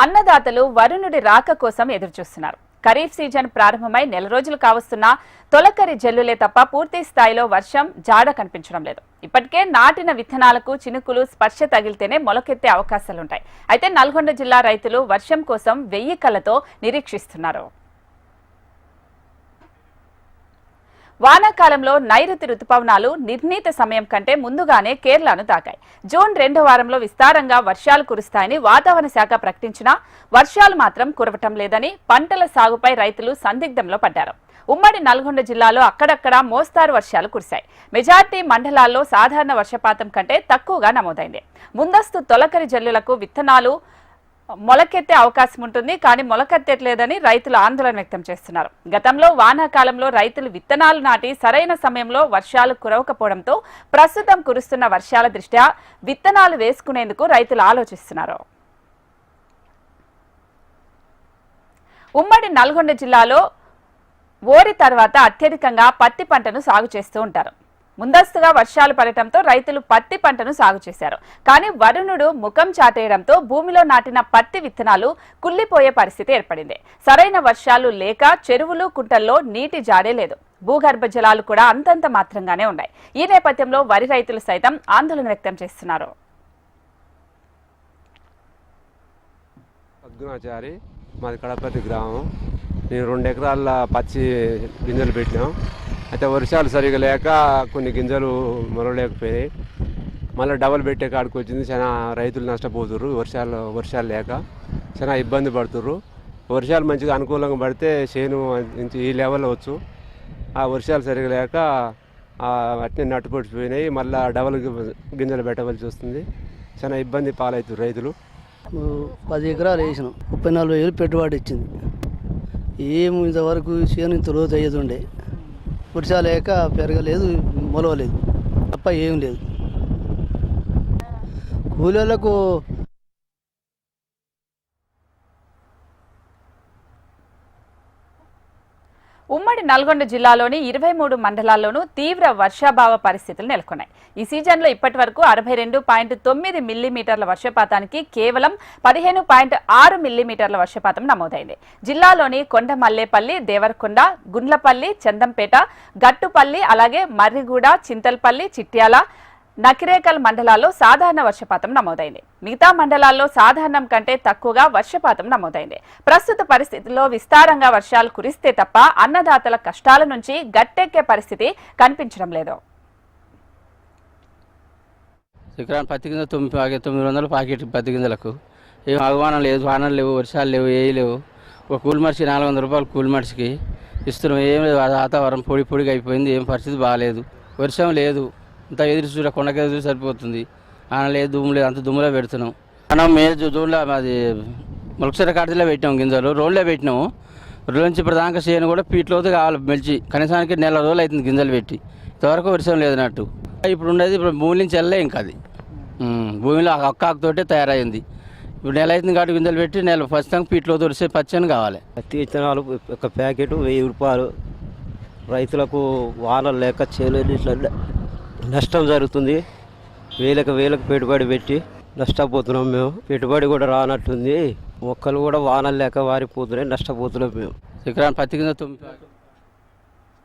అన్నదాతలు వరుణుడి రాక కోసం ఎదురుచూస్తున్నారు. ఖరీఫ్ సీజన్ ప్రారంభమై నెల రోజులు కావస్తున్నా తొలకరి జల్లులే తప్ప పూర్తి స్థాయిలో వర్షం జాడ కనిపించడం లేదు. ఇప్పటికే నాటిన విత్తనాలకు చినుకులు స్పర్శ తగిలితేనే మొలకెత్తే అవకాశాలుంటాయి. అయితే నల్గొండ జిల్లా రైతులు వర్షం కోసం వెయ్యి కళ్ళతో నిరీక్షిస్తున్నారు. వానాకాలంలో నైరుతి రుతుపవనాలు నిర్ణీత సమయం కంటే ముందుగానే కేరళను తాకాయి. జూన్ రెండో వారంలో విస్తారంగా వర్షాలు కురుస్తాయని వాతావరణ శాఖ ప్రకటించినా వర్షాలు మాత్రం కురవటం లేదని పంటల సాగుపై రైతులు సందిగ్ధంలో పడ్డారు. ఉమ్మడి నల్గొండ జిల్లాలో అక్కడక్కడ మోస్తారు వర్షాలు కురిశాయి. మెజార్టీ మండలాల్లో సాధారణ వర్షపాతం కంటే తక్కువగా నమోదైంది. ముందస్తు తొలకరి జల్లులకు విత్తనాలు మొలకెత్తే అవకాశం ఉంటుంది కానీ మొలకెత్తట్లేదని రైతులు ఆందోళన వ్యక్తం చేస్తున్నారు. గతంలో వానాకాలంలో రైతులు విత్తనాలు నాటి సరైన సమయంలో వర్షాలు కురవకపోవడంతో ప్రస్తుతం కురుస్తున్న వర్షాల దృష్ట్యా విత్తనాలు వేసుకునేందుకు రైతులు ఆలోచిస్తున్నారు. ఉమ్మడి నల్గొండ జిల్లాలో ఓరి తర్వాత అత్యధికంగా పత్తి పంటను సాగు చేస్తూ ఉంటారు. ముందస్తుగా వర్షాలు పడటంతో రైతులు పత్తి పంటను సాగు చేశారు. కానీ వరుణుడు ముఖం చాటేయడంతో భూమిలో నాటిన పత్తి విత్తనాలు కుళ్ళిపోయే పరిస్థితి ఏర్పడింది. సరైన వర్షాలు లేక చెరువులు కుంటల్లో నీటి జాడే లేదు. భూగర్భ జలాలు కూడా అంతంత మాత్రంగానే ఉన్నాయి. ఈ నేపథ్యంలో వరి రైతులు సైతం ఆందోళన వ్యక్తం చేస్తున్నారు. మాది కడపతి గ్రామం. నేను రెండు ఎకరాల పచ్చి గింజలు పెట్టినాం. అయితే వర్షాలు సరిగా లేక కొన్ని గింజలు మొలలేకపోయినాయి మళ్ళీ డబల్ పెట్టే కాడికి వచ్చింది. చాలా రైతులు నష్టపోతుర్రు. వర్షాలు వర్షాలు లేక చాలా ఇబ్బంది పడుతుర్రు. వర్షాలు మంచిగా అనుకూలంగా పడితే చేను ఈ లెవెల్ వచ్చు. ఆ వర్షాలు సరిగా లేక అట్నే నట్టుపడిపోయినాయి మళ్ళీ డబల్ గింజలు పెట్టవలసి వస్తుంది. చాలా ఇబ్బంది పాలవుతారు రైతులు. పది ఎకరాలు వేసినాం. ముప్పై నాలుగు వేలు పెట్టుబడి ఇచ్చింది. ఏమి ఇంతవరకు చేను ఇంత రోజు అయ్యేది ఉండే. వర్షాలు లేక పెరగలేదు మొలవలేదు. తప్ప ఏం లేదు. కూలీలకు ఉమ్మడి నల్గొండ జిల్లాలోని ఇరవై మూడు మండలాల్లోనూ తీవ్ర వర్షాభావ పరిస్థితులు నెలకొన్నాయి. ఈ సీజన్లో ఇప్పటి వరకు అరవై రెండు పాయింట్ తొమ్మిది మిల్లీమీటర్ల వర్షపాతానికి కేవలం పదిహేను పాయింట్ ఆరు మిల్లీమీటర్ల వర్షపాతం నమోదైంది. జిల్లాలోని కొండమల్లేపల్లి దేవరకొండ గుండ్లపల్లి చందంపేట గట్టుపల్లి అలాగే మర్రిగూడ చింతల్పల్లి చిట్యాల నకిరేకల్ మండలాల్లో సాధారణ వర్షపాతం నమోదైంది. మిగతా మండలాల్లో సాధారణం కంటే తక్కువగా వర్షపాతం నమోదైంది. ప్రస్తుత పరిస్థితుల్లో విస్తారంగా వర్షాలు కురిస్తే తప్ప అన్నదాతల కష్టాల నుంచి గట్టెక్కే పరిస్థితి కనిపించడం లేదు. శుక్రాన్ పత్తి గింజ తొమ్మిది తొమ్మిది వందల ప్యాకెట్ పత్తి గింజలకు. ఏం అగవానం లేదు వానలు లేవు వర్షాలు లేవు ఏ లేవు. ఒక కూలి మనిషి నాలుగు వందల రూపాయలు కూలి మనిషికి ఇస్తున్నాం. ఏం లేదు వాతావరణం పొడి పొడిగా అయిపోయింది ఏం పరిస్థితి బాగాలేదు వర్షం లేదు. ఇంత ఎదురు చూడ కొండకి ఎదురు సరిపోతుంది. ఆన లేదు దుమ్ము లేదు అంత దుమ్ములో పెడుతున్నాం. మనం మే జూన్లో అది మొలకసర కాటిలో పెట్టినాం గింజలు. రోడ్లో పెట్టినాము. రోడ్ల నుంచి ఇప్పుడు చేయను కూడా పీట్లోతో కావాలి మెలిచి. కనీసానికి నెల రోజులు అవుతుంది గింజలు పెట్టి. ఇంతవరకు వర్షం లేదన్నట్టు ఇప్పుడు ఉండేది ఇప్పుడు భూమి నుంచి వెళ్ళే ఇంకా అది. భూమిలో ఒక్క ఆకుతోటే తయారైంది. ఇప్పుడు నెల అవుతుంది కాబట్టి గింజలు పెట్టి నెల ఫస్ట్ పీట్లో దొరిసే పచ్చని కావాలి. పత్తి విత్తనాలు ఒక ప్యాకెట్ వెయ్యి రూపాయలు. రైతులకు వానలు లేక చేయలేని ఇట్లా నష్టం జరుగుతుంది. వేలకు వేలకు పెట్టుబడి పెట్టి నష్టపోతున్నాం మేము. పెట్టుబడి కూడా రానట్టుంది. మొక్కలు కూడా వానలు లేక వారిపోతున్నాయి. నష్టపోతున్నాం మేము. ఎకరాన్ని పత్తి కింద తొమ్మిది